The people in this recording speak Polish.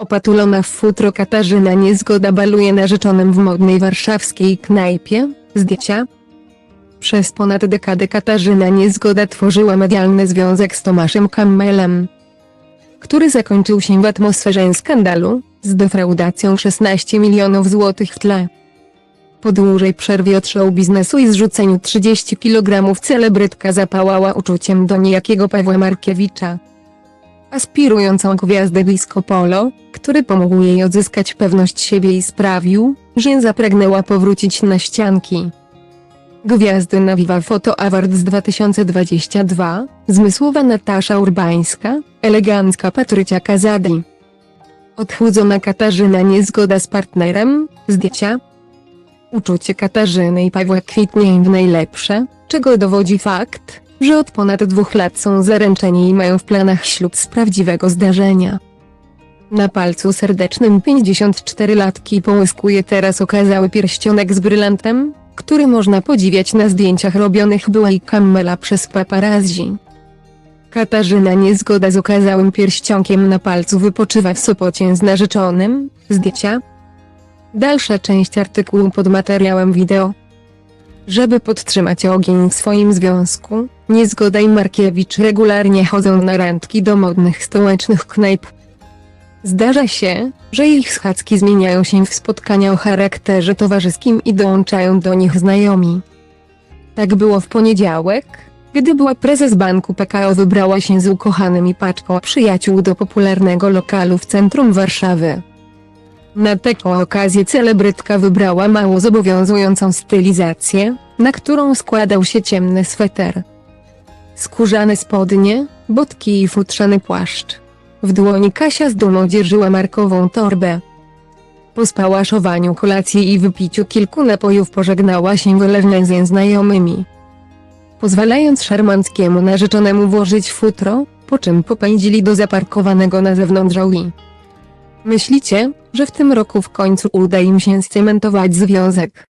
Opatulona w futro Katarzyna niezgoda baluje narzeczonym w modnej warszawskiej knajpie, zdjęcia. Przez ponad dekadę Katarzyna niezgoda tworzyła medialny związek z Tomaszem Kammelem, który zakończył się w atmosferze skandalu, z defraudacją 16 milionów złotych w tle. Po dłużej przerwie od show biznesu i zrzuceniu 30 kg celebrytka zapałała uczuciem do niejakiego Pawła Markiewicza. Aspirującą gwiazdę disco polo, który pomógł jej odzyskać pewność siebie i sprawił, że zapragnęła powrócić na ścianki. Gwiazdy na Viva Photo Awards 2022, zmysłowa Natasza Urbańska, elegancka Patrycia Kazadi. Odchudzona Katarzyna niezgoda z partnerem, zdjęcia. Uczucie Katarzyny i Pawła kwitnie w najlepsze, czego dowodzi fakt, że od ponad dwóch lat są zaręczeni i mają w planach ślub z prawdziwego zdarzenia. Na palcu serdecznym 54-latki połyskuje teraz okazały pierścionek z brylantem, który można podziwiać na zdjęciach robionych byłej Kammela przez paparazzi. Katarzyna niezgoda z okazałym pierścionkiem na palcu wypoczywa w Sopocie z narzeczonym, zdjęcia. Dalsza część artykułu pod materiałem wideo. Żeby podtrzymać ogień w swoim związku, Niezgoda i Markiewicz regularnie chodzą na randki do modnych stołecznych knajp. Zdarza się, że ich schadzki zmieniają się w spotkania o charakterze towarzyskim i dołączają do nich znajomi. Tak było w poniedziałek, gdy była prezes banku PKO wybrała się z ukochanym i paczką przyjaciół do popularnego lokalu w centrum Warszawy. Na taką okazję celebrytka wybrała mało zobowiązującą stylizację, na którą składał się ciemny sweter. Skórzane spodnie, botki i futrzany płaszcz. W dłoni Kasia z dumą dzierżyła markową torbę. Po spałaszowaniu kolacji i wypiciu kilku napojów pożegnała się wylewnie z znajomymi. Pozwalając szarmanckiemu narzeczonemu włożyć futro, po czym popędzili do zaparkowanego na zewnątrz Audi. Myślicie, że w tym roku w końcu uda im się scementować związek?